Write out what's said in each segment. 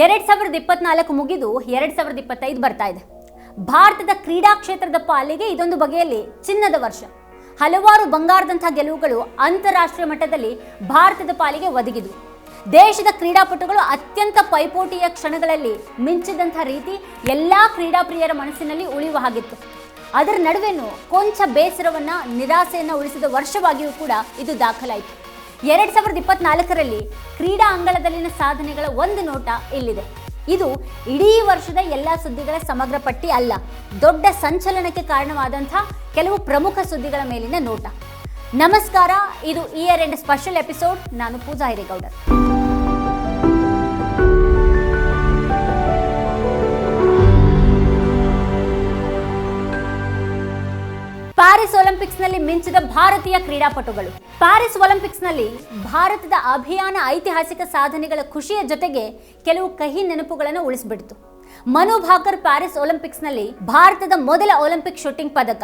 ಎರಡ್ ಸಾವಿರದ ಇಪ್ಪತ್ನಾಲ್ಕು ಮುಗಿದು ಎರಡ್ ಸಾವಿರದ ಇಪ್ಪತ್ತೈದು ಬರ್ತಾ ಇದೆ. ಭಾರತದ ಕ್ರೀಡಾ ಕ್ಷೇತ್ರದ ಪಾಲಿಗೆ ಇದೊಂದು ಬಗೆಯಲ್ಲಿ ಚಿನ್ನದ ವರ್ಷ. ಹಲವಾರು ಬಂಗಾರದಂತಹ ಗೆಲುವುಗಳು ಅಂತಾರಾಷ್ಟ್ರೀಯ ಮಟ್ಟದಲ್ಲಿ ಭಾರತದ ಪಾಲಿಗೆ ಒದಗಿದ್ವು. ದೇಶದ ಕ್ರೀಡಾಪಟುಗಳು ಅತ್ಯಂತ ಪೈಪೋಟಿಯ ಕ್ಷಣಗಳಲ್ಲಿ ಮಿಂಚಿದಂಥ ರೀತಿ ಎಲ್ಲಾ ಕ್ರೀಡಾಪ್ರಿಯರ ಮನಸ್ಸಿನಲ್ಲಿ ಉಳಿಯುವ ಹಾಗಿತ್ತು. ಅದರ ನಡುವೆನೂ ಕೊಂಚ ಬೇಸರವನ್ನ, ನಿರಾಸೆಯನ್ನ ಉಳಿಸಿದ ವರ್ಷವಾಗಿಯೂ ಕೂಡ ಇದು ದಾಖಲಾಯಿತು. ಎರಡ್ ಸಾವಿರದ ಇಪ್ಪತ್ನಾಲ್ಕರಲ್ಲಿ ಕ್ರೀಡಾ ಅಂಗಳದಲ್ಲಿನ ಸಾಧನೆಗಳ ಒಂದು ನೋಟ ಇಲ್ಲಿದೆ. ಇದು ಇಡೀ ವರ್ಷದ ಎಲ್ಲ ಸುದ್ದಿಗಳ ಸಮಗ್ರ ಪಟ್ಟಿ ಅಲ್ಲ, ದೊಡ್ಡ ಸಂಚಲನಕ್ಕೆ ಕಾರಣವಾದಂಥ ಕೆಲವು ಪ್ರಮುಖ ಸುದ್ದಿಗಳ ಮೇಲಿನ ನೋಟ. ನಮಸ್ಕಾರ, ಇದು ಇಯರ್ ಎಂಡ್ ಸ್ಪೆಷಲ್ ಎಪಿಸೋಡ್ ನಾನು ಪೂಜಾ ಹಿರೇಗೌಡರ್ ಪ್ಯಾರಿಸ್ ಒಲಿಂಪಿಕ್ಸ್ನಲ್ಲಿ ಮಿಂಚಿದ ಭಾರತೀಯ ಕ್ರೀಡಾಪಟುಗಳು. ಪ್ಯಾರಿಸ್ ಒಲಿಂಪಿಕ್ಸ್ನಲ್ಲಿ ಭಾರತದ ಅಭಿಯಾನ ಐತಿಹಾಸಿಕ ಸಾಧನೆಗಳ ಖುಷಿಯ ಜೊತೆಗೆ ಕೆಲವು ಕಹಿ ನೆನಪುಗಳನ್ನು ಉಳಿಸಿಬಿಡ್ತು. ಮನು ಭಾಕರ್ ಪ್ಯಾರಿಸ್ ಒಲಿಂಪಿಕ್ಸ್ನಲ್ಲಿ ಭಾರತದ ಮೊದಲ ಒಲಿಂಪಿಕ್ ಶೂಟಿಂಗ್ ಪದಕ.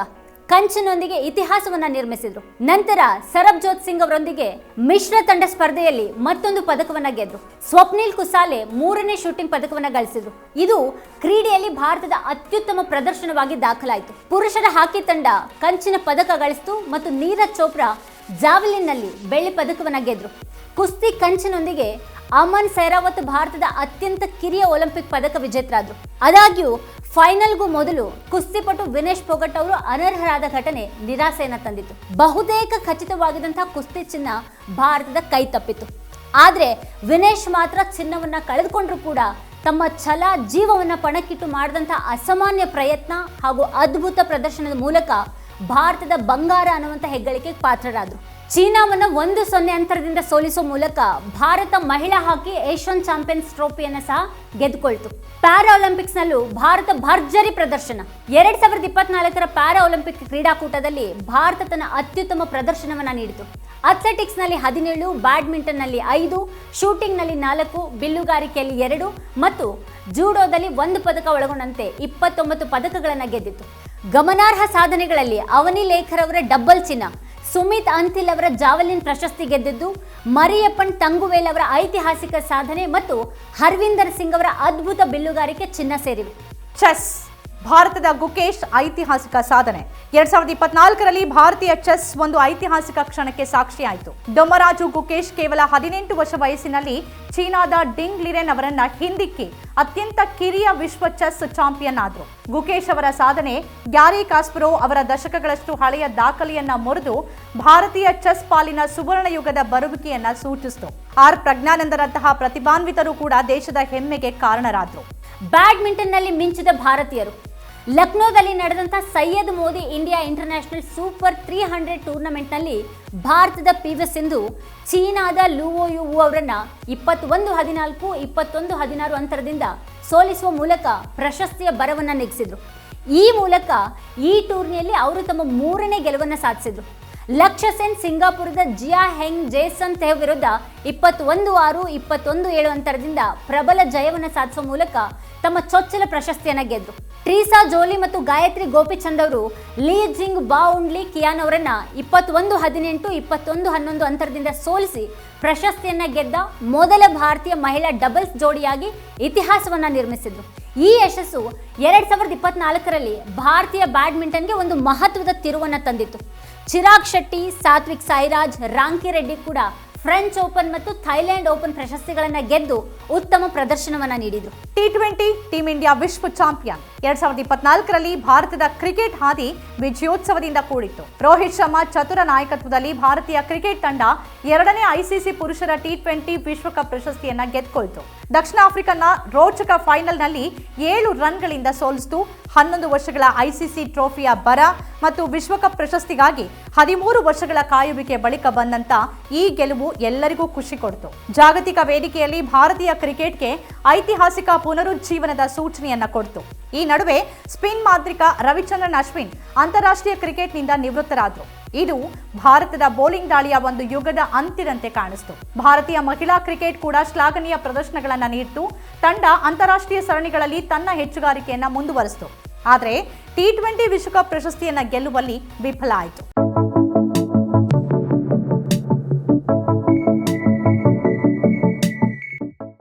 ಕಂಚಿನೊಂದಿಗೆ ಇತಿಹಾಸವನ್ನ ನಿರ್ಮಿಸಿದ್ರು. ನಂತರ ಸರಬ್ಜೋತ್ ಸಿಂಗ್ ಅವರೊಂದಿಗೆ ಮಿಶ್ರ ತಂಡ ಸ್ಪರ್ಧೆಯಲ್ಲಿ ಮತ್ತೊಂದು ಪದಕವನ್ನ ಗೆದ್ರು. ಸ್ವಪ್ನಿಲ್ ಕುಸಾಲೆ ಮೂರನೇ ಶೂಟಿಂಗ್ ಪದಕವನ್ನ ಗಳಿಸಿದ್ರು. ಇದು ಕ್ರೀಡೆಯಲ್ಲಿ ಭಾರತದ ಅತ್ಯುತ್ತಮ ಪ್ರದರ್ಶನವಾಗಿ ದಾಖಲಾಯಿತು. ಪುರುಷರ ಹಾಕಿ ತಂಡ ಕಂಚಿನ ಪದಕ ಗಳಿಸಿತು ಮತ್ತು ನೀರಜ್ ಚೋಪ್ರಾ ಜಾವೆಲಿನ್ನಲ್ಲಿ ಬೆಳ್ಳಿ ಪದಕವನ್ನು ಗೆದ್ರು. ಕುಸ್ತಿ ಕಂಚಿನೊಂದಿಗೆ ಅಮನ್ ಸೈರಾವತ್ ಭಾರತದ ಅತ್ಯಂತ ಕಿರಿಯ ಒಲಿಂಪಿಕ್ ಪದಕ ವಿಜೇತರಾದರು. ಆದಾಗ್ಯೂ, ಫೈನಲ್ಗೂ ಮೊದಲು ಕುಸ್ತಿಪಟು ವಿನೇಶ್ ಪೊಗಟ್ ಅವರು ಅನರ್ಹರಾದ ಘಟನೆ ನಿರಾಸೆಯನ್ನ ತಂದಿತು ಬಹುತೇಕ ಖಚಿತವಾಗಿದ್ದಂತಹ ಕುಸ್ತಿ ಚಿನ್ನ ಭಾರತದ ಕೈ ತಪ್ಪಿತು ಆದ್ರೆ, ವಿನೇಶ್ ಮಾತ್ರ ಚಿನ್ನವನ್ನ ಕಳೆದುಕೊಂಡ್ರು ಕೂಡ ತಮ್ಮ ಛಲ ಜೀವವನ್ನ ಪಣಕ್ಕಿಟ್ಟು ಮಾಡಿದಂಥ ಅಸಾಮಾನ್ಯ ಪ್ರಯತ್ನ ಹಾಗೂ ಅದ್ಭುತ ಪ್ರದರ್ಶನದ ಮೂಲಕ ಭಾರತದ ಬಂಗಾರ ಅನ್ನುವಂಥ ಹೆಗ್ಗಳಿಕೆಗೆ ಪಾತ್ರರಾದರು. ಚೀನಾವನ್ನು ಒಂದು ಸೊನ್ನೆ ಅಂತರದಿಂದ ಸೋಲಿಸುವ ಮೂಲಕ ಭಾರತ ಮಹಿಳಾ ಹಾಕಿ ಏಷ್ಯನ್ ಚಾಂಪಿಯನ್ಸ್ ಟ್ರೋಫಿಯನ್ನು ಸಹ ಗೆದ್ದುಕೊಳ್ತು. ಪ್ಯಾರಾ ಒಲಿಂಪಿಕ್ಸ್ನಲ್ಲೂ ಭಾರತ ಭರ್ಜರಿ ಪ್ರದರ್ಶನ. ಎರಡ್ ಸಾವಿರದ ಇಪ್ಪತ್ನಾಲ್ಕರ ಪ್ಯಾರಾ ಒಲಿಂಪಿಕ್ ಕ್ರೀಡಾಕೂಟದಲ್ಲಿ ಭಾರತ ತನ್ನ ಅತ್ಯುತ್ತಮ ಪ್ರದರ್ಶನವನ್ನ ನೀಡಿತು. ಅಥ್ಲೆಟಿಕ್ಸ್ನಲ್ಲಿ ಹದಿನೇಳು, ಬ್ಯಾಡ್ಮಿಂಟನ್ನಲ್ಲಿ ಐದು, ಶೂಟಿಂಗ್ನಲ್ಲಿ ನಾಲ್ಕು, ಬಿಲ್ಲುಗಾರಿಕೆಯಲ್ಲಿ ಎರಡು ಮತ್ತು ಜೂಡೋದಲ್ಲಿ ಒಂದು ಪದಕ ಒಳಗೊಂಡಂತೆ ಇಪ್ಪತ್ತೊಂಬತ್ತು ಪದಕಗಳನ್ನು ಗೆದ್ದಿತ್ತು. ಗಮನಾರ್ಹ ಸಾಧನೆಗಳಲ್ಲಿ ಅವನಿ ಲೇಖರ್ ಅವರ ಡಬ್ಬಲ್ ಚಿನ್ನ, ಸುಮಿತ್ ಅಂತಿಲ್ ಅವರ ಜಾವಲಿನ್ ಪ್ರಶಸ್ತಿ ಗೆದ್ದಿದ್ದು, ಮರಿಯಪ್ಪನ್ ತಂಗುವೇಲ್ ಅವರ ಐತಿಹಾಸಿಕ ಸಾಧನೆ ಮತ್ತು ಹರ್ವಿಂದರ್ ಸಿಂಗ್ ಅವರ ಅದ್ಭುತ ಬಿಲ್ಲುಗಾರಿಕೆ ಚಿನ್ನ ಸೇರಿವೆ. ಚೆಸ್. ಭಾರತದ ಗುಕೇಶ್ ಐತಿಹಾಸಿಕ ಸಾಧನೆ. ಎರಡ್ ಸಾವಿರದ ಇಪ್ಪತ್ನಾಲ್ಕರಲ್ಲಿ ಭಾರತೀಯ ಚೆಸ್ ಒಂದು ಐತಿಹಾಸಿಕ ಕ್ಷಣಕ್ಕೆ ಸಾಕ್ಷಿಯಾಯಿತು. ಡೊಮರಾಜು ಗುಕೇಶ್ ಕೇವಲ ಹದಿನೆಂಟು ವರ್ಷ ವಯಸ್ಸಿನಲ್ಲಿ ಚೀನಾದ ಡಿಂಗ್ ಲಿರೆನ್ ಅವರನ್ನ ಹಿಂದಿಕ್ಕಿ ಅತ್ಯಂತ ಕಿರಿಯ ವಿಶ್ವ ಚೆಸ್ ಚಾಂಪಿಯನ್ ಆದರು. ಗುಕೇಶ್ ಅವರ ಸಾಧನೆ ಗ್ಯಾರಿ ಕಾಸ್ಪರೋ ಅವರ ದಶಕಗಳಷ್ಟು ಹಳೆಯ ದಾಖಲೆಯನ್ನ ಮುರಿದು ಭಾರತೀಯ ಚೆಸ್ ಪಾಲಿನ ಸುವರ್ಣ ಯುಗದ ಬರುವಿಕೆಯನ್ನ ಸೂಚಿಸಿತು. ಆರ್ ಪ್ರಜ್ಞಾನಂದರಂತಹ ಪ್ರತಿಭಾನ್ವಿತರು ಕೂಡ ದೇಶದ ಹೆಮ್ಮೆಗೆ ಕಾರಣರಾದರು. ಬ್ಯಾಡ್ಮಿಂಟನ್ನಲ್ಲಿ ಮಿಂಚಿದ ಭಾರತೀಯರು ಲಕ್ನೋದಲ್ಲಿ ನಡೆದಂಥ Syed Modi India international super three hundred ಟೂರ್ನಮೆಂಟ್ನಲ್ಲಿ ಭಾರತದ ಪಿ ವಿ ಸಿಂಧು, ಚೀನಾದ ಲೂವೋ ಯು ಅವರನ್ನು ಇಪ್ಪತ್ತೊಂದು ಹದಿನಾಲ್ಕು, ಇಪ್ಪತ್ತೊಂದು ಹದಿನಾರು ಅಂತರದಿಂದ ಸೋಲಿಸುವ ಮೂಲಕ ಪ್ರಶಸ್ತಿಯ ಬರವನ್ನು ನೆಗೆಸಿದ್ರು. ಈ ಮೂಲಕ ಈ ಟೂರ್ನಿಯಲ್ಲಿ ಅವರು ತಮ್ಮ ಮೂರನೇ ಗೆಲುವನ್ನು ಸಾಧಿಸಿದ್ರು. ಲಕ್ಷ್ಯ ಸೆನ್ ಸಿಂಗಾಪುರದ ಜಿಯಾ ಹೆಂಗ್ ಜೇಸನ್ ತೆಹ್ ವಿರುದ್ಧ ಇಪ್ಪತ್ತೊಂದು ಆರು, ಇಪ್ಪತ್ತೊಂದು ಏಳು ಅಂತರದಿಂದ ಪ್ರಬಲ ಜಯವನ್ನು ಸಾಧಿಸುವ ಮೂಲಕ ತಮ್ಮ ಚೊಚ್ಚಲ ಪ್ರಶಸ್ತಿಯನ್ನು ಗೆದ್ರು. ಟ್ರೀಸಾ ಜೋಲಿ ಮತ್ತು ಗಾಯತ್ರಿ ಗೋಪಿಚಂದ್ ಅವರು ಲೀ ಜಿಂಗ್ ಬಾವುಂಡ್ಲಿ ಕಿಯಾನ್ ಅವರನ್ನ ಇಪ್ಪತ್ತೊಂದು ಹದಿನೆಂಟು, ಇಪ್ಪತ್ತೊಂದು ಹನ್ನೊಂದು ಅಂತರದಿಂದ ಸೋಲಿಸಿ ಪ್ರಶಸ್ತಿಯನ್ನ ಗೆದ್ದ ಮೊದಲ ಭಾರತೀಯ ಮಹಿಳಾ ಡಬಲ್ಸ್ ಜೋಡಿಯಾಗಿ ಇತಿಹಾಸವನ್ನ ನಿರ್ಮಿಸಿದ್ರು. ಈ ಯಶಸ್ಸು ಎರಡ್ ಸಾವಿರದ ಇಪ್ಪತ್ನಾಲ್ಕರಲ್ಲಿ ಭಾರತೀಯ ಬ್ಯಾಡ್ಮಿಂಟನ್ಗೆ ಒಂದು ಮಹತ್ವದ ತಿರುವನ್ನ ತಂದಿತ್ತು. ಚಿರಾಗ್ ಶೆಟ್ಟಿ, ಸಾತ್ವಿಕ್ ಸಾಯಿರಾಜ್, ರಾಂಕಿ ರೆಡ್ಡಿ ಕೂಡ ಫ್ರೆಂಚ್ ಓಪನ್ ಮತ್ತು ಥೈಲ್ಯಾಂಡ್ ಓಪನ್ ಪ್ರಶಸ್ತಿಗಳನ್ನು ಗೆದ್ದು ಉತ್ತಮ ಪ್ರದರ್ಶನವನ್ನ ನೀಡಿದರು. ಟಿ ಟ್ವೆಂಟಿ ಟೀಮ್ ಇಂಡಿಯಾ ವಿಶ್ವ ಚಾಂಪಿಯನ್. ಎರಡ್ ಸಾವಿರದ ಇಪ್ಪತ್ನಾಲ್ಕರಲ್ಲಿ ಭಾರತದ ಕ್ರಿಕೆಟ್ ಹಾದಿ ವಿಜಯೋತ್ಸವದಿಂದ ಕೂಡಿತ್ತು. ರೋಹಿತ್ ಶರ್ಮಾ ಚತುರ ನಾಯಕತ್ವದಲ್ಲಿ ಭಾರತೀಯ ಕ್ರಿಕೆಟ್ ತಂಡ ಎರಡನೇ ಐಸಿಸಿ ಪುರುಷರ ಟಿ ಟ್ವೆಂಟಿ ವಿಶ್ವಕಪ್ ಪ್ರಶಸ್ತಿಯನ್ನ ಗೆದ್ದುಕೊಳ್ತು ದಕ್ಷಿಣ ಆಫ್ರಿಕನ್ನ ರೋಚಕ ಫೈನಲ್ನಲ್ಲಿ ಏಳು ರನ್ಗಳಿಂದ ಸೋಲಿಸಿತು. ಹನ್ನೊಂದು ವರ್ಷಗಳ ಐಸಿಸಿ ಟ್ರೋಫಿಯ ಬರ ಮತ್ತು ವಿಶ್ವಕಪ್ ಪ್ರಶಸ್ತಿಗಾಗಿ ಹದಿಮೂರು ವರ್ಷಗಳ ಕಾಯುವಿಕೆ ಬಳಿಕ ಬಂದಂತ ಈ ಗೆಲುವು ಎಲ್ಲರಿಗೂ ಖುಷಿ ಕೊಡ್ತು. ಜಾಗತಿಕ ವೇದಿಕೆಯಲ್ಲಿ ಭಾರತೀಯ ಕ್ರಿಕೆಟ್ಗೆ ಐತಿಹಾಸಿಕ ಪುನರುಜ್ಜೀವನದ ಸೂಚನೆಯನ್ನ ಕೊಡ್ತು. ಈ ನಡುವೆ ಸ್ಪಿನ್ ಮಾಂತ್ರಿಕ ರವಿಚಂದ್ರನ್ ಅಶ್ವಿನ್ ಅಂತಾರಾಷ್ಟ್ರೀಯ ಕ್ರಿಕೆಟ್ನಿಂದ ನಿವೃತ್ತರಾದರು. ಇದು ಭಾರತದ ಬೌಲಿಂಗ್ ದಾಳಿಯ ಒಂದು ಯುಗದ ಅಂತ್ಯದಂತೆ ಕಾಣಿಸ್ತು. ಭಾರತೀಯ ಮಹಿಳಾ ಕ್ರಿಕೆಟ್ ಕೂಡ ಶ್ಲಾಘನೀಯ ಪ್ರದರ್ಶನಗಳನ್ನು ನೀಡಿತು. ತಂಡ ಅಂತಾರಾಷ್ಟ್ರೀಯ ಸರಣಿಗಳಲ್ಲಿ ತನ್ನ ಹೆಚ್ಚುಗಾರಿಕೆಯನ್ನ ಮುಂದುವರಿಸಿತು. ಆದರೆ ಟಿ ಟ್ವೆಂಟಿ ವಿಶ್ವಕಪ್ ಪ್ರಶಸ್ತಿಯನ್ನು ಗೆಲ್ಲುವಲ್ಲಿ ವಿಫಲ ಆಯಿತು.